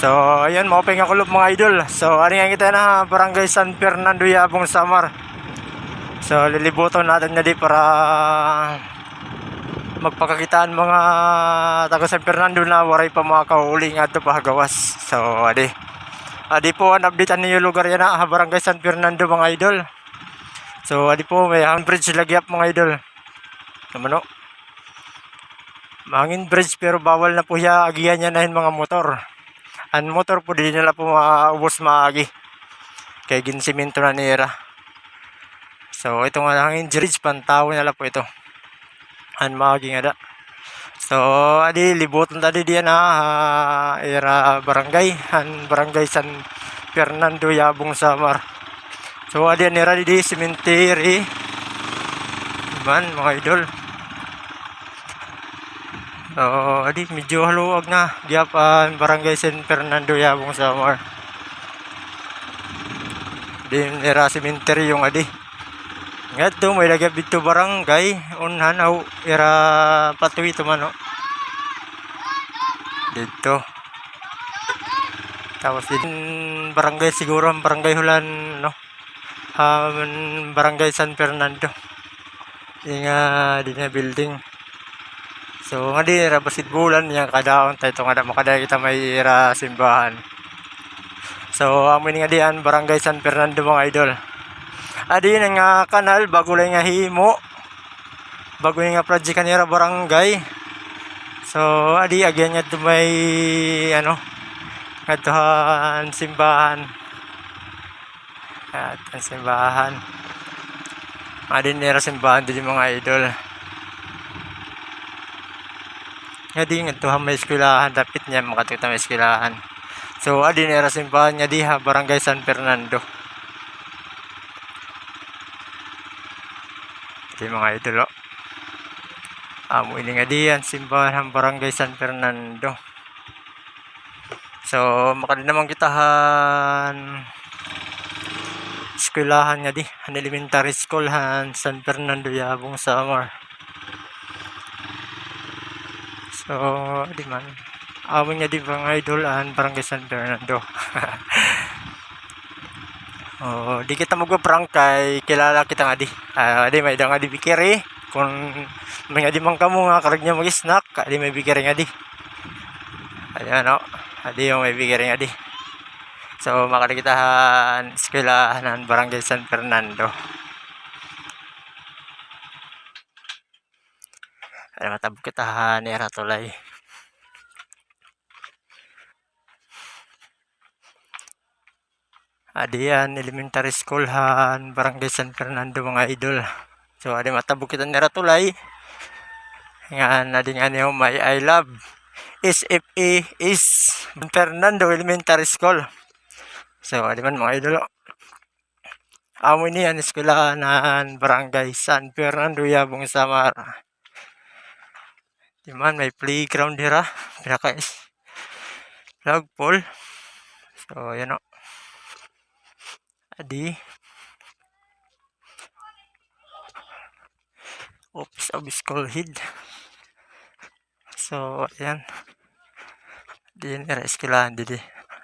So, ayun, maping ako mga idol. So, ano nga kita na Barangay San Fernando Yabong Samar. So, lilibutan natin na di para magpakakitaan mga taga San Fernando na waray pa mga kahuli nga ito pahagawas. So, adi. Adi po, ang updatean niyo lugar yan na Barangay San Fernando mga idol. So, adi po, may hang bridge lagi up mga idol. Naman o. Mangin bridge pero bawal na po siya agihan niya na yung mga motor. Ang motor po di nila po maubos maagi. Kaya ginsimento na nira. So ito nga lang yung bridge pantaw nila po ito. Ang maagi nga da. So adi libutan tadi dia na ah, era barangay. Ang barangay San Fernando Yabong Samar. So adi nira di cemetery. Man mga idol. So, adi medyo haluwag na. Giyapan Barangay San Fernando Yabong Samar. Din era cemetery yung adi. Ngadto may lagyan dito barangay unhan aw era patuwi to man no. Dito. Tapos din barangay siguro ang barangay Hulan no. Um, barangay San Fernando. Yung nga din building. So nga di ra bulan yang kadaon tayo ito nga da makada kita may ira simbahan. So amin nga diyan barangay San Fernando mga idol. Adi nga kanal bago lang nga himo. Bago nga project kanira barangay. So adi agyan nga may ano katuhan simbahan. At ang simbahan. Adi nira simbahan din mga idol. Nga di nga tuha may eskwelahan dapat niya makatuta may eskwelahan. So adi na era simbahan nga diha barangay San Fernando. Di mga idol oh. amo ini nga diyan simbahan ng barangay San Fernando. So makadi naman kitahan. Eskwelahan nga di an elementary school han San Fernando Yabong Samar So, di man. Awon niya di ba nga idol an barangay San Fernando. oh, di kita mag-prank kay kilala kita nga di. Ah, di may nga di bikiri. Kung may nga di man kamo nga karag niya mag-snack, di may bikiri nga di. Ayan no. Adi yung may bikiri nga di. So, makakitahan eskwelahan ng barangay San Fernando. Ay matabok kita ni Ratulay. Adiyan, elementary school han, barangay San Fernando mga idol. So, adi matabok kita ni Ratulay. Nga, adi nga niyo may I love. SFA is Fernando Elementary School. So, adi man mga idol. Amo niyan, eskwelahan barangay San Fernando Yabong Samar. Di man may playground dira, pinaka is flagpole. So ayan o. Adi. Office of School Head. So ayan. Di nira eskwelahan di di.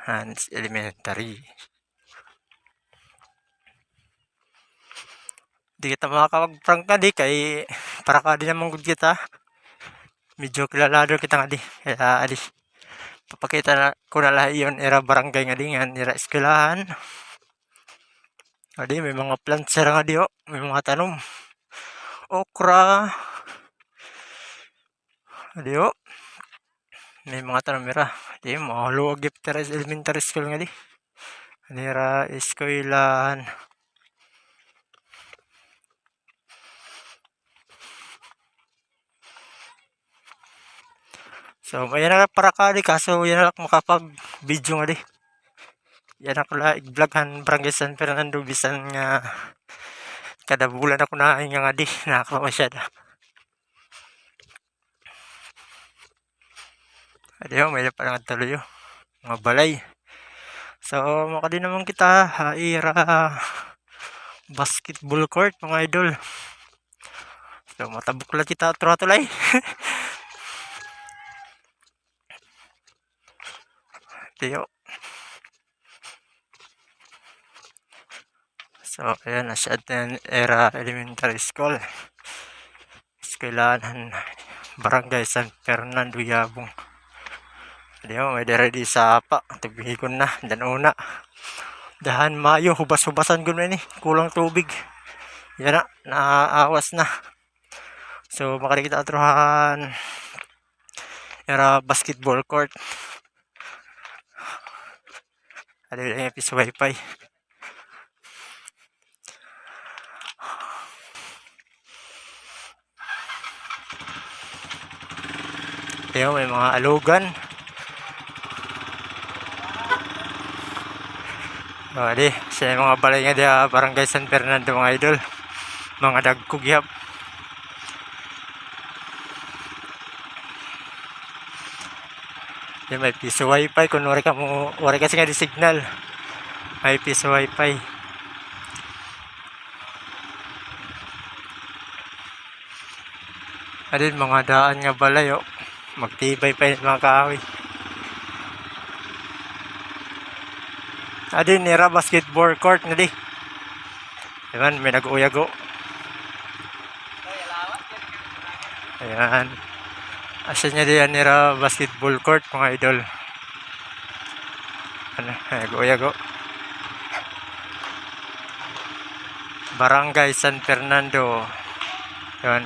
Hans Elementary. Di kita makakapag-prank ka di kay para ka di naman good kita medyo kilalado kita nga di. Kaya adi papakita na ko na lahat yun. Era barangay nga di nga era eskwelahan. Adi may mga plants nga di o may mga tanom. Okra. Adi o may mga tanom era. Di mga luwag elementary school nga di. Era eskwelahan So, may na para ka di kaso yan na lang makapag video nga di. Yan ako la i-vlog han barangay San Fernando bisan nga kada bulan ako na nga nga di nakaka masyada. Adiyo, may pa nga tuloy yo. Mga balay. So, maka din naman kita haira basketball court mga idol. So, matabok lang kita atro-atulay. Tiyo. So, ayan, nasa atin era elementary school. Eskwelahan, Barangay San Fernando, Yabong. Di mo, may di sa pa. Tubihikon na, dan una. Dahan mayo, hubas-hubasan ko na ni. Kulang tubig. Yan na, naaawas na. So, makarikita atrohan. Era basketball court. Ada yang episode wifi. Ayun, may mga alugan. Oh, di, sa mga balay nga diya, barangay San Fernando mga idol. Mga dagkugyap. Yan, may piso wifi. Kung wari ka mo, wari kasi nga di signal. May piso wifi. Adin, mga daan nga balay, oh. Magtibay pa yung mga kahoy. Adin, nira basketball court na di. Ayan, may nag-uyago. Ayan. Asa niya diyan nira basketball court, mga idol. Ano, nag-uyago. Barangay San Fernando. Ayan.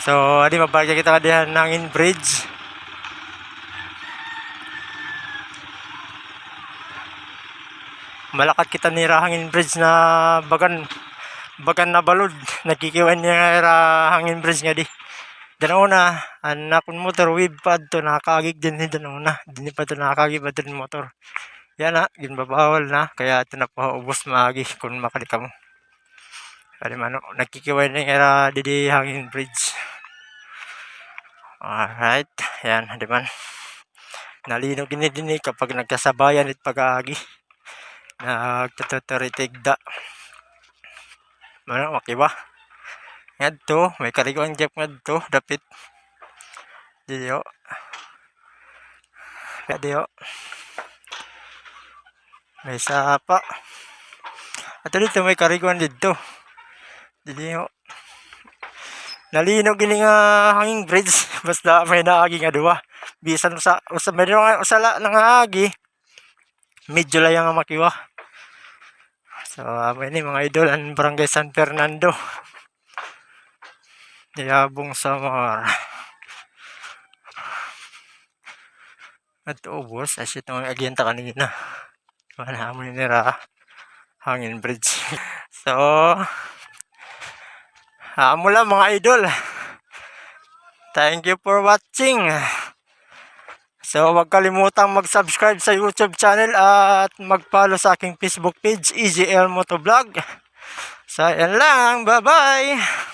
So, adi mabagay kita kadihan ng bridge. Malakat kita ni hangin bridge na bagan bagan na balod nakikiwan niya hangin bridge nga di dan una anak kun motor wib pad to nakakagig din ni dan una din pa to nakakagig pa din motor yan na ginbabawal na kaya ito na paubos maagi kung makalika mo Kali mano nakikiwan niya ra di hangin bridge Alright, yan, di man. Nalino gini din eh kapag nagkasabayan it pag-aagi. Nagtututoritigda. Ano, makiba. Yan to, may kariguan jeep nga to, dapit. Diyo. Kaya diyo. May sapa. At dito may kariguan dito. Diyo. Nalino gini nga hanging bridge basta may naagi nga duwa. Bisan sa usa may nga usala nga agi. Medyo layang nga makiwa. So, amay ni mga idol ang barangay San Fernando. Yabong Samar. At ubos, as ito ang agyenta kanina. Wala mo nira hangin bridge. so, Amo lang mga idol. Thank you for watching. So, huwag kalimutang mag-subscribe sa YouTube channel at mag-follow sa aking Facebook page, EGL Motovlog. So, yan lang. Bye-bye!